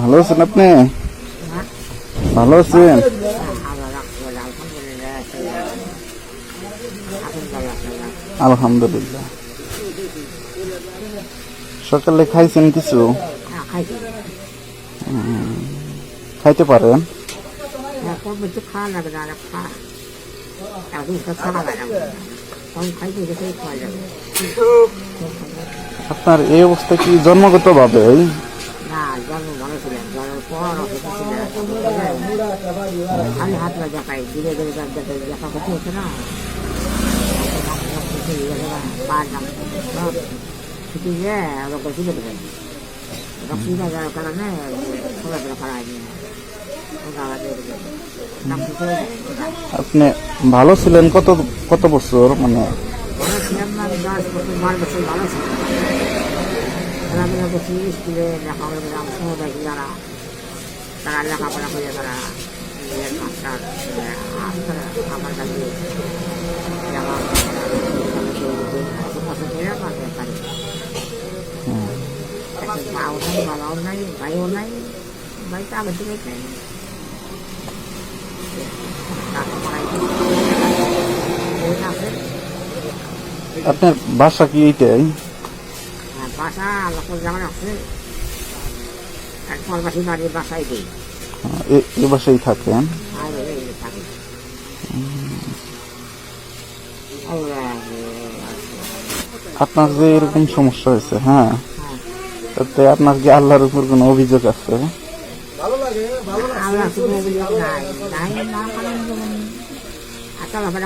ভালো আছেন আপনি? ভালো আছেন? আলহামদুলিল্লাহ। সকালে খাইছেন কিছু? খাইতে পারেন। এখন কিছু খাওয়া লাগবে না খা। এখন তো খাওয়া লাগবে তখন খাইতে গেছে খাওয়া যাবে। আপনার এই অবস্থা কি জন্মগত ভাবে? না জন্ম ভালো ছিলেন জন্মের পর অসুস্থ ছিলেন খালি হাত লাগা পাই ধীরে ধীরে যাতে দেখা করতে হচ্ছে না। পার নাম ছুটি গিয়ে রক্ত তুলে আপনি ভালো ছিলেন কত কত বছর মানে ভালো বছর খেলাধুলা করছি স্কুলে লেখাপড়া করলাম সমুদায় যারা তারা লেখাপড়া করে তারা মাস্টার আমার কাছে মাও নাই বাবাও নাই ভাইও নাই ভাই তো আগে থেকে চাই আছে। আপনার বাসা কি এইটাই আর বাসা আছে এক বাড়ির বাসায় দিই এ- এ বাসায় থাকেন? আর আপনার যে এরকম সমস্যা হয়েছে হ্যাঁ। তাতে আপনার কি আল্লাহর উপর কোনো অভিযোগ আছে?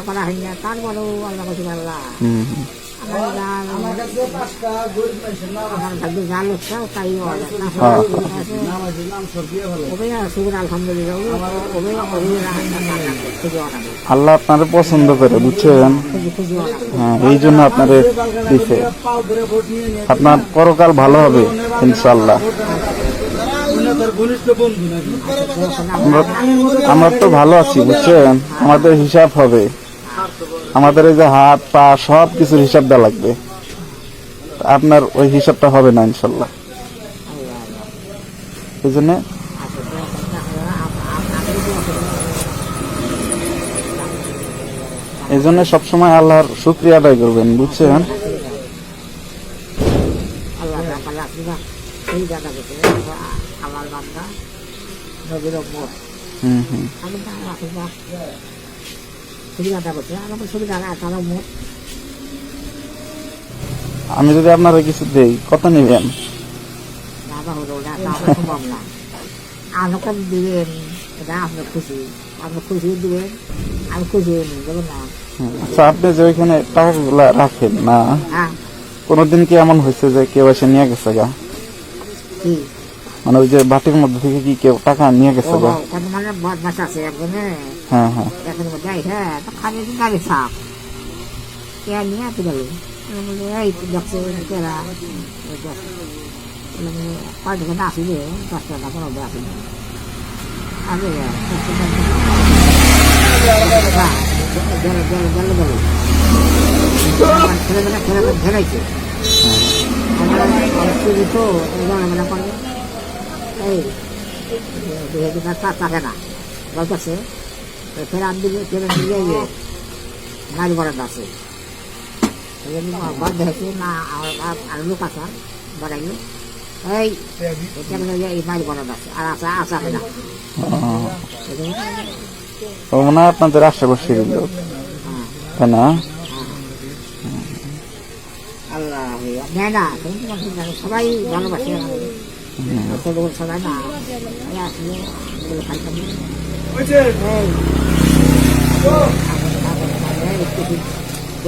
করা হয় না তারপরেও আল্লাহ আল্লাহ আপনারে পছন্দ করে, বুঝছেন? হ্যাঁ এই জন্য আপনারে দিছে। আপনার পরকাল ভালো হবে ইনশাল্লাহ আমরা তো ভালো আছি, বুঝছেন? আমাদের হিসাব হবে। আমাদের এই যে হাত, পা সব কিছুর হিসাব দেওয়া লাগবে। আপনার ওই হিসাবটা হবে না, ইনশাল্লাহ। এই জন্য এই জন্য সবসময় আল্লাহর শুক্রিয়া আদায় করবেন, বুঝছেন? আল্লাহ তাআলা আমি যদি আপনারা কিছু দেই কত নেবেন? বাবা হলো না তা আমার সম্ভব না আমাকে দিবেন এটা আপনার খুশি। আপনি খুশি দিবেন আমি খুশি হয়ে নিই দেবেন না। আচ্ছা আপনি যে ওইখানে টাকাগুলা রাখেন না? হ্যাঁ। কোনোদিন কি এমন হয়েছে যে কেউ এসে নিয়ে গেছে গা? কি? মানে ওই যে বাটির মধ্যে থেকে কি কেউ টাকা নিয়ে গেছে গা? মানে বদমাস আছে একজনে। হ্যাঁ হ্যাঁ। এখন হ্যাঁ তো খালি গাড়ি সাপ কে নিয়ে আসতে গেল এই দেখছে কেরা ছেলেমেলা ঘেরাইছে তো মানে করে এই ইয়ে আছে বাদ দেখেছি না আর লোক আছে বাড়াইলো এই এখানে এই গাড়ি ভাড়া আছে আর আসা আসা হয় না ও, মনে হয় আপনাদের আশেপাশে লোক তাই না? সবাই ভালোবাসে সবাই না আসলে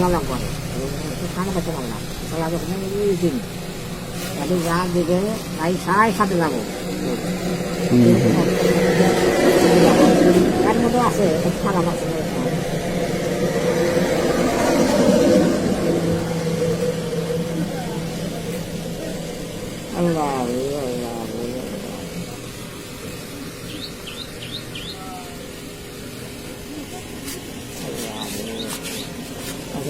না। এই, করে খানা খেতে পারলাম চলা যখন এই দিন। তাদের যা দিকে তাই সাই সাথে যাব। তার মধ্যে আছে খারাপ আছে।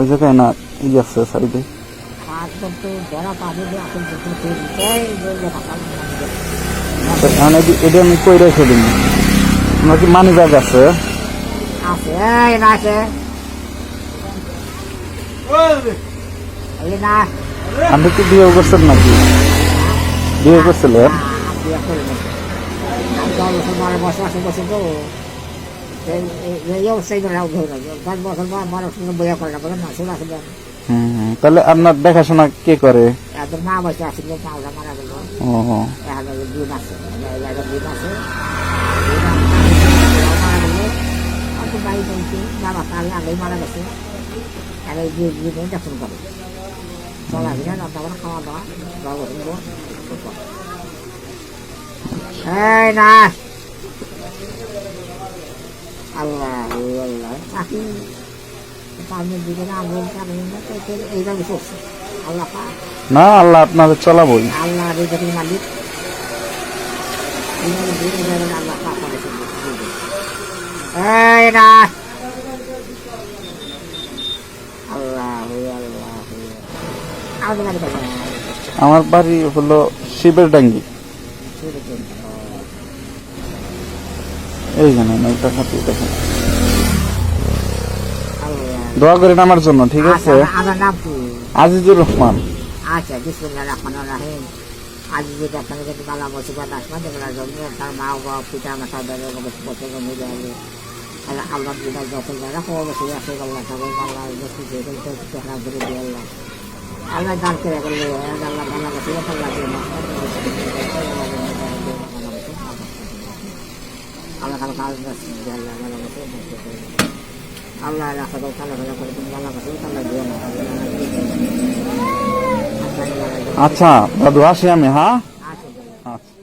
ওই জায়গায় না ই আছে সাইডে এটি আমি কই রেখে দিন আপনার কি মানি ব্যাগ আছে? এই আপনি কি বিয়ে করছেন নাকি? বিয়ে করছিলেন? বছর বছর আসে বছর তো। এই অবস্থায় ধরে ধরে দশ বছর বা বারো বছর বইয়া করে না বলে হুম, হুম। তাহলে আপনার দেখাশোনা কে করে? এত মা বসে আসলে পাউডা মারা গেল। ও ও। এখন মারা গেলে অত বাড়ি বলছি বাবা কালে আগেই মারা গেছে। আর এই দুই দিনে যখন করে। চলাফেরা রান্না বান্না খাওয়া দাওয়া বাবা এই না আল্লাহ আল্লাহ। চাকরি না এইভাবে চলছে আল্লাহ পাক। না আল্লাহ আপনাদের চলাবই। আল্লাহ রেজাকের মালিক। আল্লাহ পাক? আমার বাড়ি হলো শিবের ডাঙ্গি ছেড়ে দিন। এই জানেন একটা হাতি দেখেন। দোয়া করেন আমার জন্য ঠিক আছে? আচ্ছা, আমার নাম কি আজিজুর রহমান। আচ্ছা বিসমুল্লাহ রহমান রাহিম। আজ যে ডাক্তারের কাছে গালা মুসিবত আসবে যেগুলো জন্য তার মা বাবা পিতা মাতা বেড়ে বছর জমি দেবে আল্লাহ আল্লাহ দিদা যত যারা খবর বসে আছে আল্লাহ সবাই আল্লাহ বসে যে কোনো চেহারা ধরে দিয়ে আল্লাহ। আল্লাহ দান করে গেলে আল্লাহ ভালো বসে আল্লাহ দিয়ে আল্লাহ খালো কাজ আল্লাহ ভালো বসে আল্লাহ রাখা দাও খালো ভালো করে তুমি আল্লাহ বসে আল্লাহ দিয়ে না আচ্ছা দাদু আসি আমি হ্যাঁ? আচ্ছা।